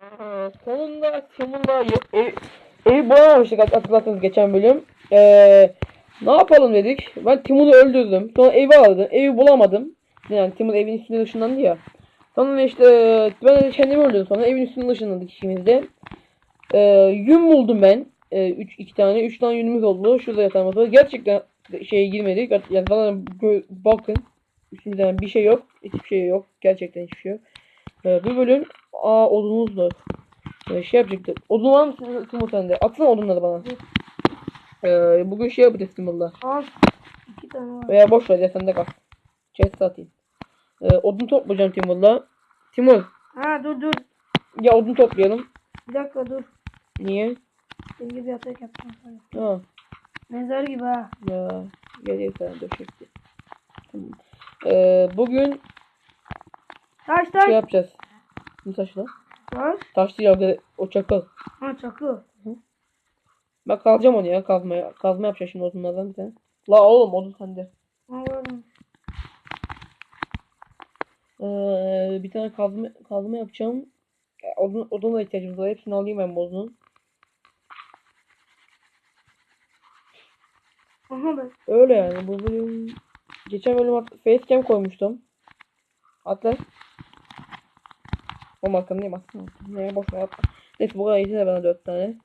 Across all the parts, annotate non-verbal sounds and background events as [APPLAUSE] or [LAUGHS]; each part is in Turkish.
Aa, Sonunda ye- ev, evi bulamamıştık hat- hatırlarsanız geçen bölüm. Ee, ne yapalım dedik. Ben Timur'u öldürdüm. Sonra evi aradım. Evi bulamadım. Yani Timur evin üstüne ışınlandı ya. Sonra işte ben de kendimi öldürdüm sonra evin üstüne ışınlandık ikimiz. Ee, yün buldum ben. Ee, üç, iki tane. Üç tane yünümüz oldu. Şurada yatağımız var. Gerçekten şeye girmedik. Yani gö- bakın. Üstümüzden bir şey yok. Hiçbir şey yok. Gerçekten hiçbir şey yok. Ee, bu bölüm aa odunumuz da. Ee, şey yapacaktık. Odun var mı Timur sende? Atsana odunları bana. Ee, bugün şey yapacağız Timur'la. Al. İki tane var. Veya boş ver ya sende kal. Chest atayım. Ee, odun toplayacağım Timur'la. Timur Ha dur dur. ya odun toplayalım. Bir dakika dur. Niye? Senin gibi yatak yapacağım sana. Ha. Mezar gibi ha. Ya geliyor sana döşekti. Tamam. Ee, bugün Taş taş. şey yapacağız. Ne taş lan? Taş. Taş değil abi, o çakıl. Ha çakı. Ben kalacağım onu ya kazmaya. Kazma yapacağım şimdi odunlardan bir tane. La oğlum odun sende. Var mı? Ee, bir tane kazma, kazma yapacağım. Ya, Odun, oduna ihtiyacımız var. Hepsini alayım ben bozunu. Aha be. Öyle yani bu bölüm. Geçen bölüm facecam koymuştum. Atlas. O makamdayım aslında. Neye boş ver atla. Neyse bu kadar yeter bana dört tane.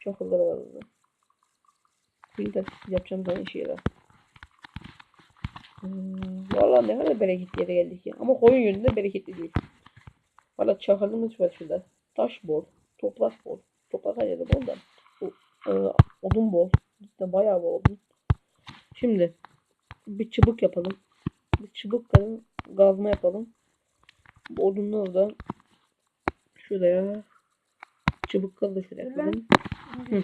Çok hızlı var hızlı. Bir de yapacağım işe yarar. Hmm, Valla ne kadar bereketli yere geldik ya. Ama koyun yönünde bereketli değil. Valla çakılımız var şurada. Taş bol. Toprak bol. Toprak her yerde bol da. O, e, odun bol. Cidden bayağı bol odun. Şimdi bir çubuk yapalım. Bir çubuk kadar gazma yapalım. Odunları da şuraya çubuk kadar şuraya Dur. Hı.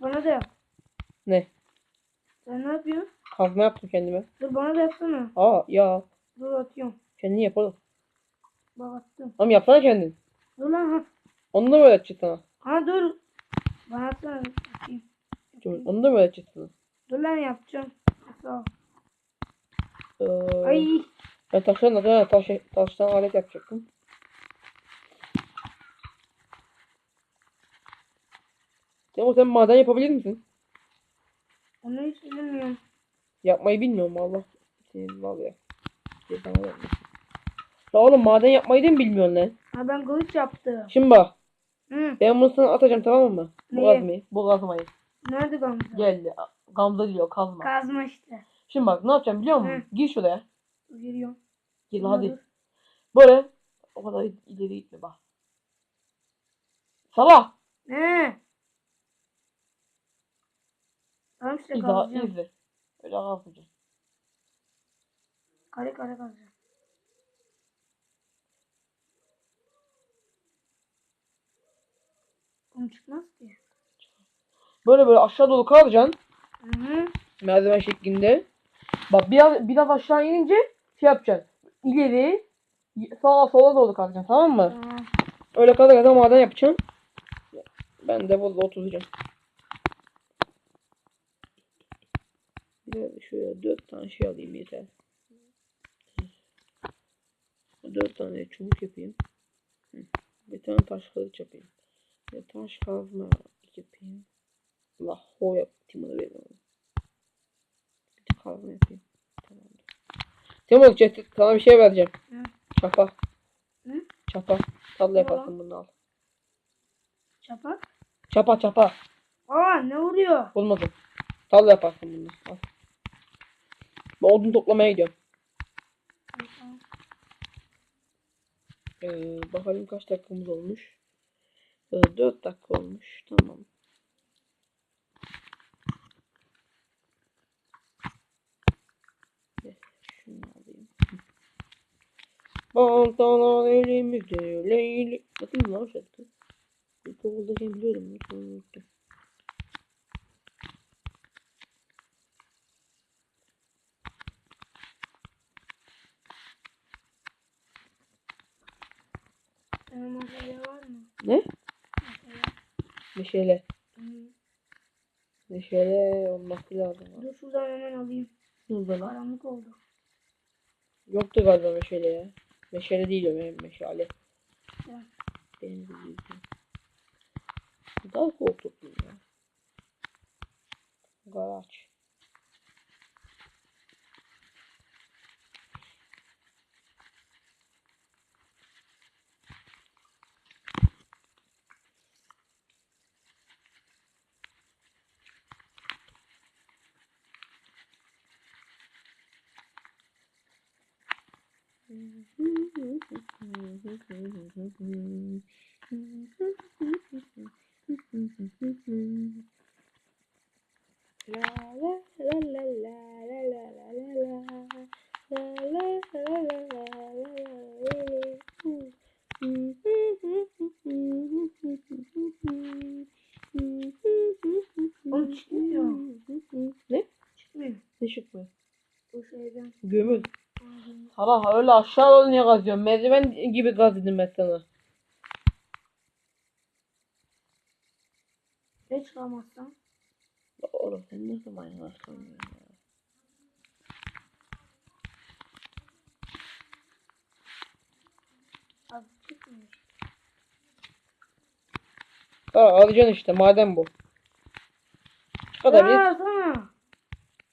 Bana da yap. Ne? Sen ne yapıyorsun? Kazma yaptım kendime. Dur bana da yapsana. Aa ya Dur atıyorum. kendin yap oğlum. Bak attım. Tamam yapsana kendin. Dur lan ha. Onu da mı öğreteceğiz sana? Ha dur. Bana atsana. Atayım. Dur, Onu da mı öğreteceğiz sana? Dur lan yapacağım. Sağ ol. Ee, Ay. Ben taştan, ha, taş, taştan alet yapacaktım. Ama sen maden yapabilir misin? Onu hiç bilmiyorum. Yapmayı bilmiyorum valla. Senin var ya. La oğlum maden yapmayı da mı bilmiyorsun lan? Ha ben kılıç yaptım. Şimdi bak. Hı. Ben bunu sana atacağım tamam mı? Bu Neyi? kazmayı. Bu kazmayı. Nerede Gamze? Geldi. Gamze diyor kazma. Kazma işte. Şimdi bak ne yapacağım biliyor musun? Hı. Gir şuraya. Dur, Dur, hadi. Böyle. O kadar ileri gitme bak. Sabah. Ne? Tamam işte Bir daha kazacağım. izle. Öyle kazmayacağım. Kare kare kazacağım. Bunu çıkmaz ki. Böyle böyle aşağı doğru kazacaksın. Hı hı. Merdiven şeklinde. Bak biraz biraz aşağı inince şey yapacaksın. İleri sağa sola doğru kazacaksın tamam mı? Tamam. Öyle kadar kadar maden yapacağım. Ben de burada oturacağım. Bir de şöyle dört tane şey alayım yeter. Dört tane çubuk yapayım. Bir tane taş kılıç yapayım. Bir taş kazma yapayım. Allah ho yap. Timur'a verin onu. Bir de kazma yapayım. Timur Cestet sana bir şey vereceğim. Hı. Çapa. Hı? Çapa. Ne yaparsın bunu al. Çapak. Çapa çapa. Aa ne vuruyor? Olmadı. Tadla yaparsın bunu. Al. Ben odun toplamaya gidiyorum. Ee, bakalım kaç dakikamız olmuş. Ee, 4 dakika olmuş. Tamam. Evet, Şunu alayım. Pantolon elimizde leyli. Bakın ne şarkı. İlkokuldayken biliyorum. Sonra unuttum. Senin masaya var mı? Ne? Meşale. Meşale olması lazım. Dur şuradan hemen alayım. Buradan al. Karanlık oldu. Yoktu galiba meşale ya. Meşale değil o meşale. Evet. Benim de Daha koltuk ya. Garaj. Oğlum çıkmıyor. Ne? Çıkmıyor. Ne çıkmıyor? Bu şeyden. Gömül. Hala öyle aşağı doğru niye kazıyorsun? Merdiven gibi gaz dedim ben sana. Ne çıkamazsam? Oğlum sen ne zaman yanaştın. Ha alacaksın işte madem bu. Allah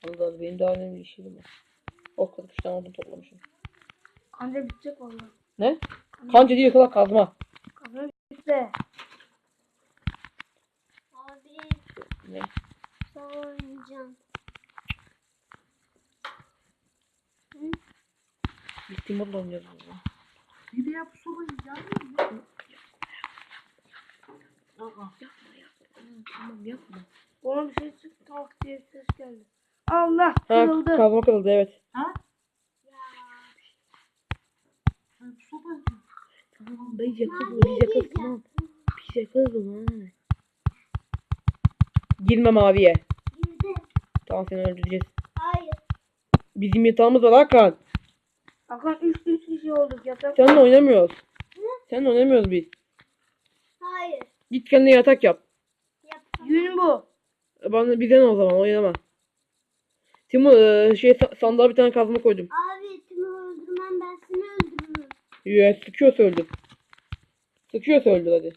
Allah benim daha önemli işim var. Ok kırıp işte onu toplamışım. Kanca bitecek valla. Ne? Kanca, Kanca değil kadar kazma. Kanca bitti. Abi. Ne? Sonra oynayacağım. Hı? Bitti mi oynayacağız? Bir de yap soru oynayacağım. Yapma yapma. Tamam yapma. Oğlum şey çıktı tak diye ses geldi. Allah kırıldı. Ha, kazma kırıldı evet. Tamam biz yakarız biz tamam. Biz yakarız onu ha. Girme maviye. Girdim. Tamam seni öldüreceğiz. Hayır. Bizim yatağımız var Hakan. Hakan 3 3 kişi olduk yatak. Seninle oynamıyoruz. Seninle oynamıyoruz biz. Hayır. Git kendine yatak yap. Yapsam. Gün bu. Bana bize ne o zaman oynama. Timur e, şey sa- sandığa bir tane kazma koydum. Abi Timur öldürmem ben seni öldürürüm. Ya sıkıyorsa öldür. Sıkıyorsa öldür hadi.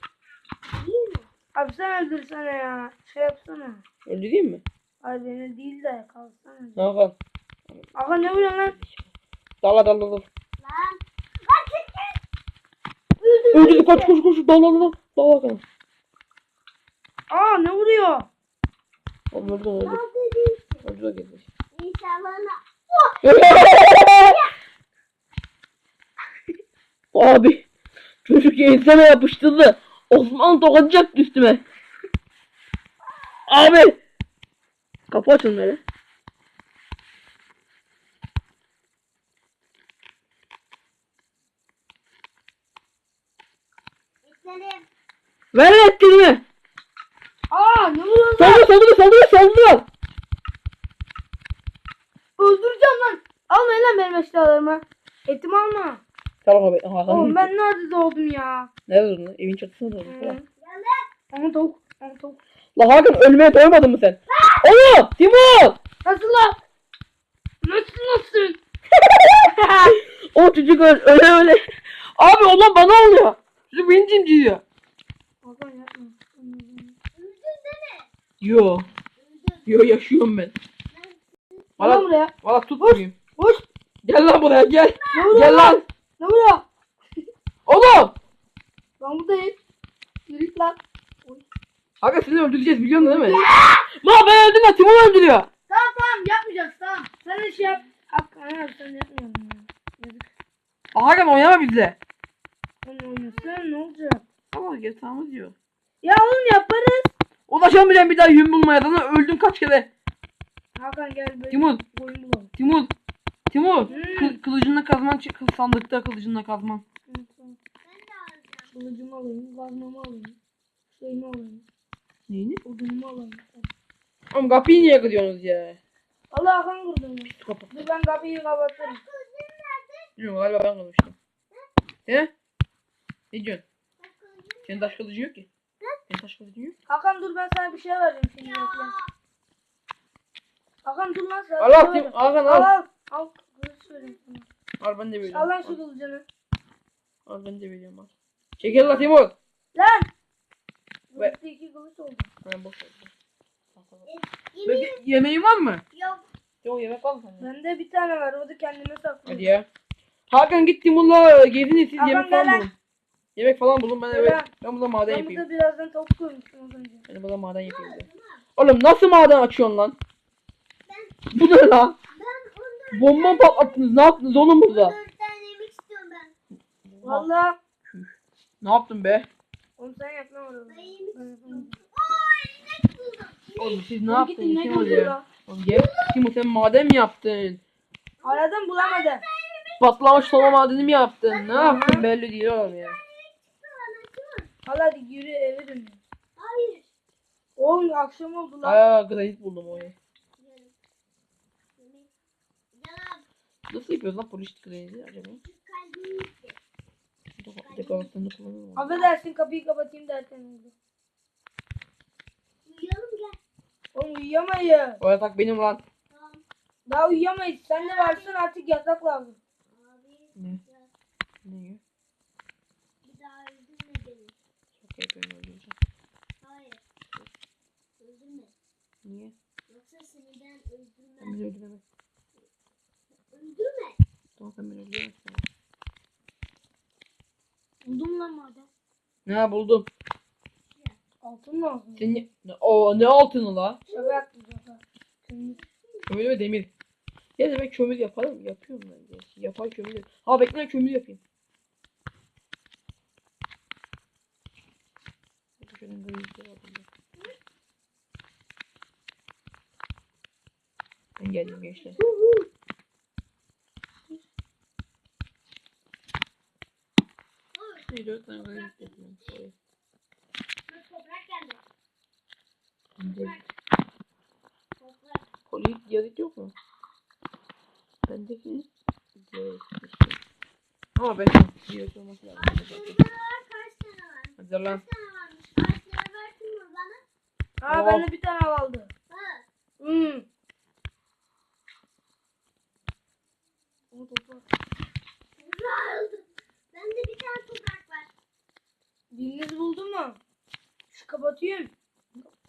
Değil mi? Abi sen öldürsene ya. Şey yapsana. Öldüreyim mi? Ay beni değil de kalsana. Ne yapalım? Hakan ne vuruyorsun lan? Dalla dalla dalla. Lan. Lan çekil. Öldürdü koş koş koş dalla dalla. Dalla bakalım. Aa ne vuruyor? Oğlum öldü öldü. Öldü de geldi. İnşallah. na- [LAUGHS] Abi. Çocuk enseme yapıştırdı. Osman tokatacak üstüme. Abi. Kapı açın böyle. Ver ettiğimi. Aa ne vuruyorsun lan? Saldır saldır saldır saldır. Öldüreceğim lan. Almayın lan benim eşyalarımı. Etimi alma. Tamam abi. Oğlum ben nerede doğdum ya? Nerede lan? Evin çatısında durdun. Hı. Tamam. Ama tavuk. Ama tavuk. La Hakan ölmeye doymadın mı sen? Oğlum Timur! Nasıl lan? Nasıl nasıl? [LAUGHS] O çocuk öyle öyle. öyle. Abi olan bana oluyor. Çocuk beni cinciyor. Hakan yapma. Yo. Yo yaşıyorum ben. Gel Valla, buraya. valla tut bakayım. Hoş. Gel lan buraya gel. Gel lan. Ne vuruyor? Oğlum. Ben buradayım. Yürü git lan. Hakan seni öldüreceğiz biliyorsun değil mi? Ma ben öldüm lan Timur öldürüyor. Tamam tamam yapmayacağız tamam. Sen de şey yap. Hakan abi sen yapmıyorsun ya. Hakan oynama bizle. Sen oynuyorsun ne olacak? Tamam yatağımız diyor. Ya oğlum yaparız. Ulaşamayacağım bir daha yün bulmaya. Zaten öldüm kaç kere. Hakan gel Timur. Timur. Timur. Hmm. Kı- kılıcınla kazman çık. Sandıkta kılıcınla kazman. Evet, tamam. Ben de alacağım. Kılıcımı alayım, kazmamı alayım. Şeyimi alayım, Neyini? odunumu alayım. Oğlum kapıyı niye kırıyorsunuz ya? Allah Hakan kırdı onu. Kapı. Dur ben kapıyı kapatırım. Yok galiba ben kırmıştım. He? Ne diyorsun? Senin taş kılıcı yok ki. Senin taş kılıcın yok. Hakan dur ben sana bir şey vereceğim şimdi bekle. Hakan dur lan sana. Al bir şey al Tim. Hakan Al al. al. Al sana. Al ben de veriyorum. Al lan şu Al, kılıcını. al ben de veriyorum al. Çekil la Timur. Lan. Ve- Ve... iki kılıç oldu. Ben boş ver. Peki yemeğin var mı? yok. Yok yemek var mı sende? Bende bir tane var. O da kendime saklı. Hadi ya. Hakan git Timur'la gezin siz Hakan yemek gel falan lan. bulun. Yemek falan bulun ben evet. Gel. Ben burada maden Ben yapayım. burada birazdan tavuk koymuştum az önce. Ben burada maden yapayım. bir de. Oğlum nasıl maden açıyorsun lan? Bu ne lan? Bomba mı patlattınız? Ne yaptınız oğlum burada? dört tane yemek istiyorum ben. Valla. Ne yaptın be? Onu sen yap lan orada. Ben Ben yemek yapamam. istiyorum. Oo inek buldum. Oğlum siz ne Oğlum yaptınız? ya. lan. Oğlum gel. Timur sen maden mi yaptın? Aradım bulamadım. Patlamış soma madeni mi yaptın? Ne yaptın belli değil oğlum ya. Hala hadi yürü eve dön. Hayır. Oğlum akşam oldu lan. Aa granit buldum orayı. Nasıl yapıyoruz lan polis graniti acaba? Kullanılır mı? Affedersin kapıyı kapatayım derken oldu. Uyuyalım gel. Oğlum uyuyamayız. O yatak benim lan. Tamam. Daha uyuyamayız. Sen de varsın artık yatak lazım. Abi. Ne? Ne? Bir daha öldürme beni. Şaka yapıyorum öldüreceğim. Hayır. Öldürme. Niye? Yoksa seni ben öldürmem. beni öldüremezsin. Sen beni öldüremezsin. Buldum lan madem. Ne buldum? Altın lazım. Senin... Ne- O ne altını la? Şaka yaptım şaka. Kömür. Kömür ve demir. Ya demek kömür yapalım. Yapıyorum ben. de. Yapay kömür. Ha bekle kömür yapayım. Şöyle granitleri alayım ben. Ben geldim gençler. Bir dört tane. Şöyle. Bak, Toprak geldi. Toprak. Diyazit yok mu? Bendeki işte. Ama ben diyazit olması lazım. Var kaç tane varmış? Kaç tane versin mi bana? Aa Oh. bende bir tane kaldı. Ha. Hmm. Onu topla. Güzel. Bende bir tane toprak var. Biriniz buldun mu? Şu kapatayım.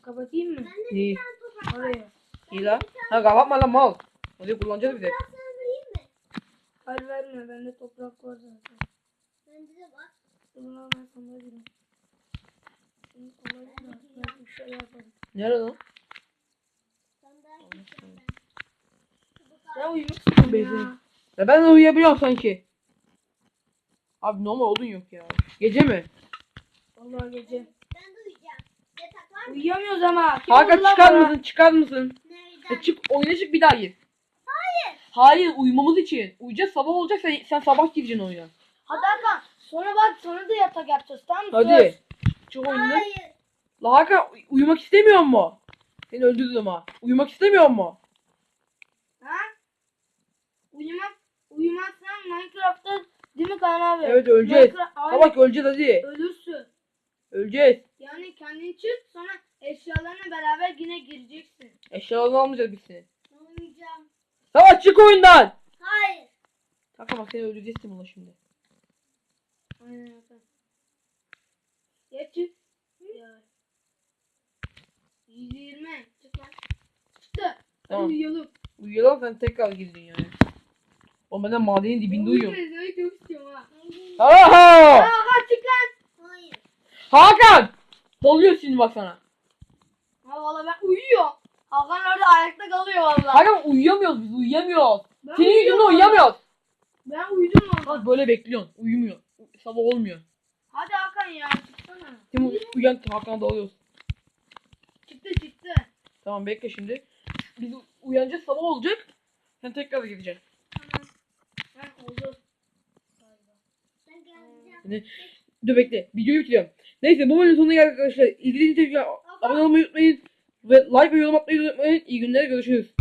Kapatayım mı? İyi. Oraya. İyi la. Ha kapatma lan mal. Hadi kullanacağız bir de. Hayır verme. Bende toprak var zaten. Bende de var. Lan ben sana gireyim. Şimdi sana gireyim. Ben bir şey yaparım. Nerede lan? Ben. Bezim. ya. Ya ben de uyuyabiliyorum sanki. Abi normal odun yok ya. Gece mi? Vallahi gece. Ben uyuyacağım. Yatak var mı? Uyuyamıyoruz ama. Kim Hakan lan çıkar bana? mısın? Çıkar mısın? Nereden? E çık oyuna çık bir daha gir. Hayır. Hayır uyumamız için. Uyuyacağız sabah olacak sen, sen sabah gireceksin oyuna. Hadi Hakan. Sonra bak sonra da yatak yapacağız tamam mı? Hadi. Çık oyundan. Hayır. La Hakan uy- uyumak istemiyor mu? Seni öldürdüm ha. Uyumak istemiyor mu? Ha? Uyumak, uyumazsan Minecraft'ta değil mi Kaan abi? Evet öleceğiz. Minecraft- Aynen. Sabah öleceğiz hadi. Ölürsün. Öleceğiz. Yani kendin çık sonra eşyalarına beraber yine gireceksin. Eşyalarını almayacağız biz seni. Ben uyuyacağım. Sabah çık oyundan. Hayır. Hakan bak seni öldüreceğiz Timur'la şimdi. Aynen Hakan. Ya çık. Ya. 120. Çık lan. Çıktı. Tamam. Uyuyalım. Uyuyalım sen tekrar girdin yani. O benden madenin dibinde uyuyorum. Uyumayı çok istiyorum ha. Aha! Hakan çık lan. Hakan! Doluyor şimdi bak sana. Ha valla ben uyuyor. Hakan orada ayakta kalıyor valla. Hakan uyuyamıyoruz biz uyuyamıyoruz. Ben Senin yüzünden uyuyorum. uyuyamıyoruz. Ben uyudum valla. Bak böyle bekliyorsun. Uyumuyor. Sabah olmuyor. Hadi Hakan ya çıksana. Timur uyan Hakan'a dalıyoruz. Çıktı çıktı. Tamam bekle şimdi. Biz uyanacağız sabah olacak. Sen tekrar gideceksin. Tamam. Ha oldu. Ben geleceğim. Dur bekle. Videoyu bitiriyorum. Neyse bu bölümün sonuna geldik arkadaşlar. İzlediğiniz için abone olmayı unutmayın. Ve like ve yorum atmayı unutmayın. İyi günler görüşürüz.